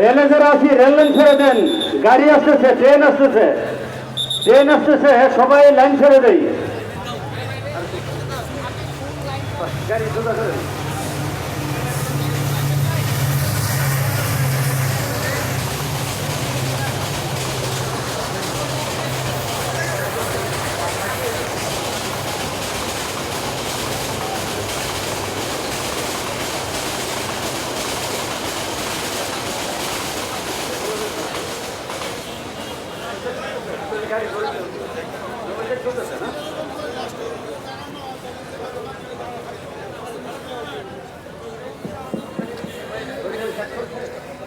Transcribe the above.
রেলে আছি, rail line ছেড়ে দেন গাড়ি আসতেছে, ট্রেন আসতেছে ট্রেন আসতেছে, সবাই লাইন ছেড়ে দেয় গাড়ি। はどういうことですか